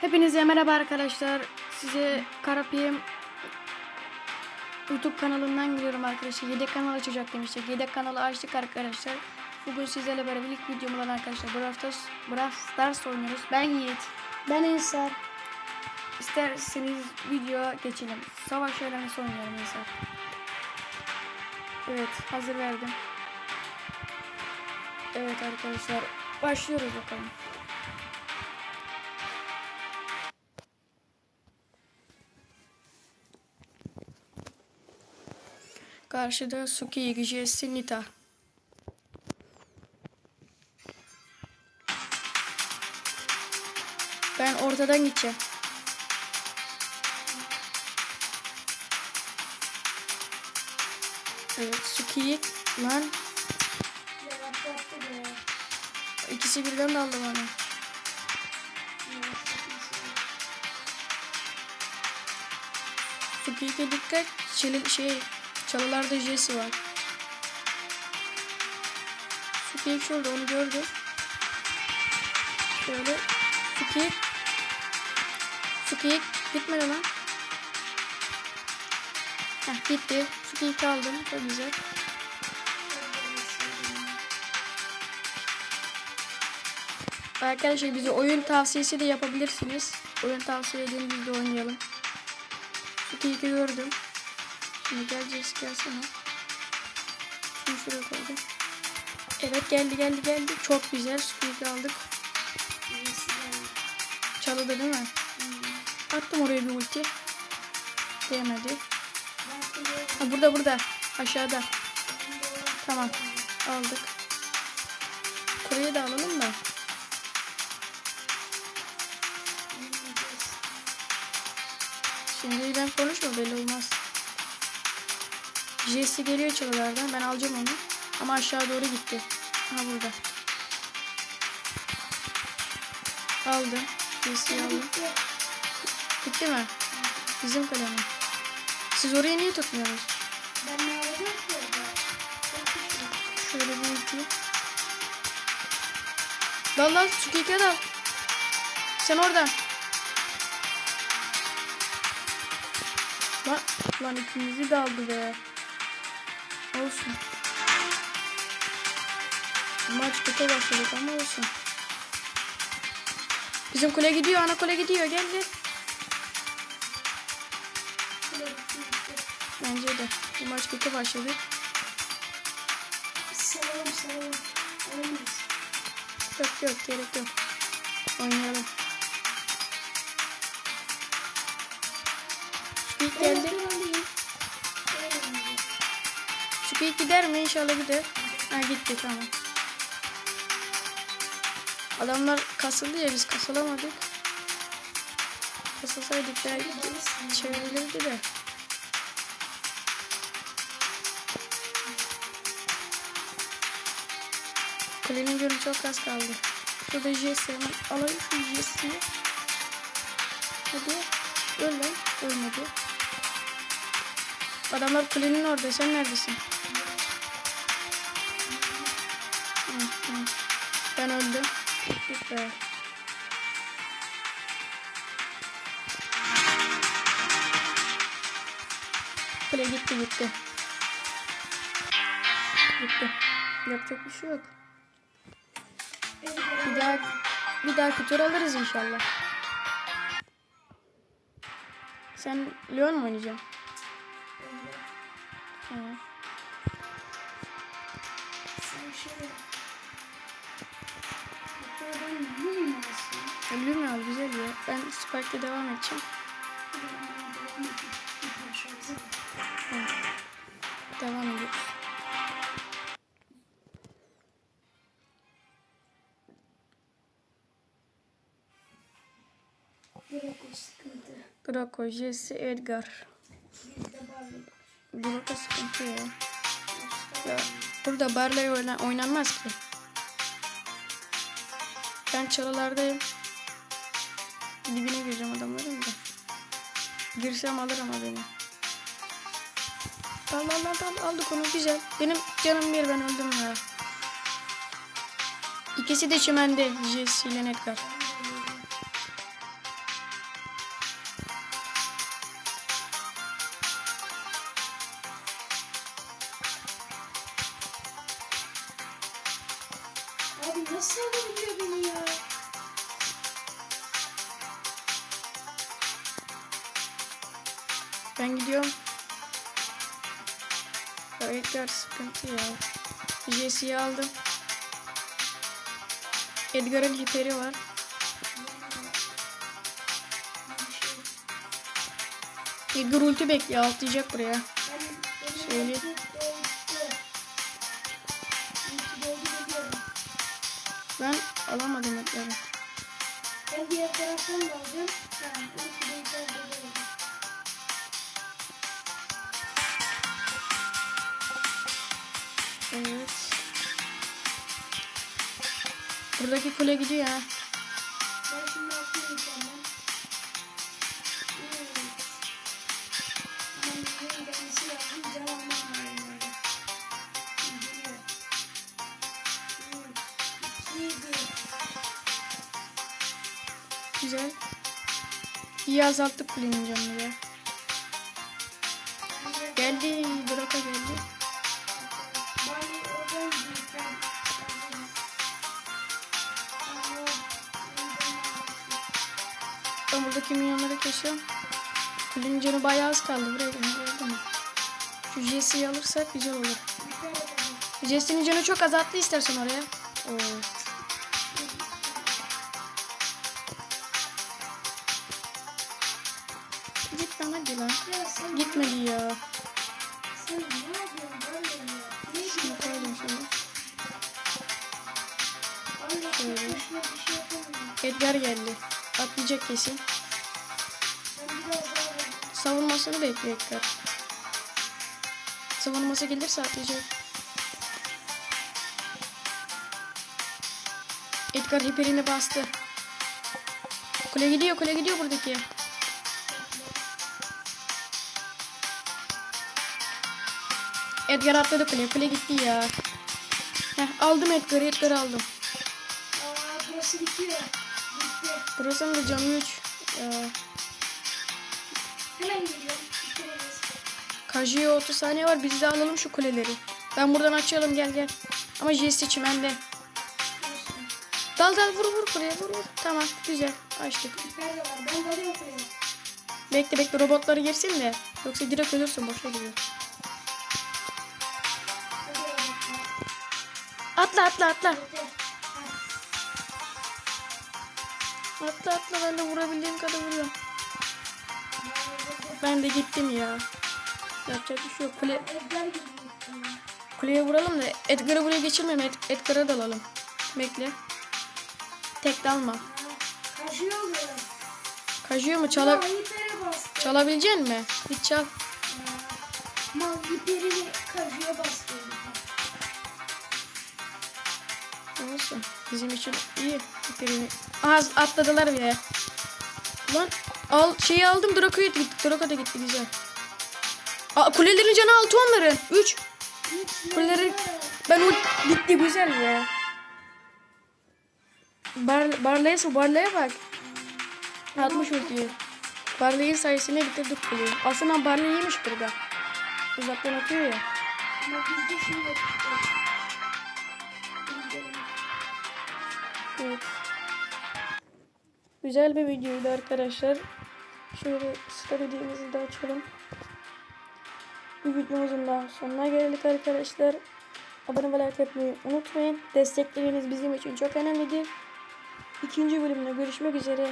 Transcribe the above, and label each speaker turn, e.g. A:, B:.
A: Hepinize merhaba arkadaşlar. Size Karapiyem YouTube kanalından geliyorum arkadaşlar. Yedek kanal açacak demiştik. Yedek kanalı açtık arkadaşlar. Bugün sizlerle beraber ilk videom olan arkadaşlar. Brawl Stars, Brawl Stars oynuyoruz. Ben Yiğit.
B: Ben Ensar.
A: İsterseniz video geçelim. Savaş elemesi oynayalım Ensar. Evet hazır verdim. Evet arkadaşlar başlıyoruz bakalım. Karşıda Suki, Gijesi, Nita. Ben ortadan gideceğim. Evet, Suki'yi lan ikisi birden daldı bana. Suki'ye dikkat. Çelim şey çalılarda Jesse var. Suki şurada onu gördüm. Şöyle Suki Suki gitmedi lan. Heh, gitti. Suki'yi aldım. Çok güzel. Arkadaşlar bize oyun tavsiyesi de yapabilirsiniz. Oyun tavsiye edin biz de oynayalım. Suki'yi gördüm. Şimdi gel Jess gelsene. Şunu şuraya koydum. Evet geldi geldi geldi. Çok güzel. Suki'yi aldık. Çalıda değil mi? Attım oraya bir ulti. Değmedi. Ha, burada burada. Aşağıda. Tamam. Aldık. Kuleyi de alalım da. Şimdi ben konuşma belli olmaz. Jesse geliyor çalılardan. Ben alacağım onu. Ama aşağı doğru gitti. Ha burada. Aldım. Jesse'yi aldım. Gitti mi? Bizim kale mi? Siz orayı niye tutmuyorsunuz? Şöyle bir ulti. Dal dal Sukike dal. Sen oradan. Lan, lan ikimizi de aldı be. Olsun. Maç kötü başladık ama olsun. Bizim kule gidiyor, ana kule gidiyor. Gel gel. Bence de. Bu maç kötü başladı.
B: Salalım salalım. Olmaz.
A: Yok yok gerek yok. Oynayalım. Geldi. Speed gider mi? İnşallah gider. Ha gitti tamam. Adamlar kasıldı ya biz kasılamadık. Kasılsaydık belki çevirilirdi de. Kulenin canı çok az kaldı. Şurada Jesse'yi alayım şu Jesse'yi. Hadi. Öl lan. Ölmedi. Adamlar kulenin orada. Sen neredesin? Ben öldüm. Be. Kule gitti gitti. Gitti. Yapacak bir şey yok. Bir daha bir dahaki tur alırız inşallah. Sen Leon mu oynayacaksın? Tamam.
B: Sen şöyle.
A: Ölür mü abi güzel ya. Ben Spike'le devam edeceğim. Devam ediyoruz.
B: Direkt o sıkıntı.
A: Groko, Jesse, Edgar. Groko sıkıntı ya. ya. Burada Barley oyna oynanmaz ki. Ben çalılardayım. Dibine gireceğim adamların da. Girsem alır ama beni. Al al al al aldık onu güzel. Benim canım bir ben öldüm ya. İkisi de çimende Jesse ile Edgar. Ben gidiyorum. Edgar sıkıntı ya. Jesse'yi aldım. Edgar'ın hiperi var. Edgar ulti bekliyor. Atlayacak buraya. Söyle. Ben alamadım Edgar'ı.
B: Ben diğer taraftan da aldım. Tamam. ilk bir
A: Buradaki kule gidiyor.
B: Ben şimdi.
A: Güzel. İyi azalttık kulenin canını. Geldi. Draka geldi. Buradaki milyonları kesiyorum. Kulenin canı bayağı az kaldı. Buraya. Gördün mü? Şu Jesse'yi alırsak güzel olur. Jesse'nin canı çok azalttı istersen oraya. Oo. Git lan hadi lan. Gitmedi ya. Şunu koydum Şöyle.
B: yapamıyorum.
A: Edgar geldi. Atlayacak kesin. Savunmasını bekliyor Edgar. Savunması gelirse atlayacak. Edgar hiperini bastı. Kule gidiyor, kule gidiyor buradaki. Edgar atladı kule, kule gitti ya. Heh, aldım Edgar'ı, Edgar'ı aldım.
B: Aa, burası bitiyor.
A: Burasının da canı 3.
B: Hemen geliyorum. Bitiririz.
A: Kaji'ye 30 saniye var. Biz de alalım şu kuleleri. Ben buradan açalım gel gel. Ama Jesse çimende. Dal dal vur vur buraya vur vur. Tamam güzel açtık. Bekle bekle robotları girsin de. Yoksa direkt ölürsün boşa gidiyor. Atla atla atla. Atla atla ben de vurabildiğim kadar vuruyorum.
B: Ben
A: de gittim ya. Yapacak bir şey yok. Kule, kuleye vuralım da Edgar'ı buraya geçirmeyelim. Ed, Edgar'a dalalım. Bekle. Tek dalma.
B: Kaşıyor böyle.
A: Kajiyo mu?
B: Çala...
A: Çalabilecek mi? Hiç çal.
B: Mal hiperini kaşıyor bastı.
A: Olsun. Bizim için iyi. Aha atladılar bile. Lan al şeyi aldım Draco'ya gitti. Draco da gitti güzel. Aa, kulelerin canı altı onların. Üç. Kuleleri ben ult bitti güzel ya. Bar Barley'e Barley'e bak. 60 ultiyi. Barley'in sayesinde bitirdik kuleyi. Aslında Barley yemiş burada. Uzaktan atıyor ya.
B: Ama
A: Güzel bir videoydu arkadaşlar. Şöyle sıra hediyemizi de açalım. Bir videomuzun daha sonuna geldik arkadaşlar. Abone ve like etmeyi unutmayın. Destekleriniz bizim için çok önemlidir. İkinci bölümde görüşmek üzere.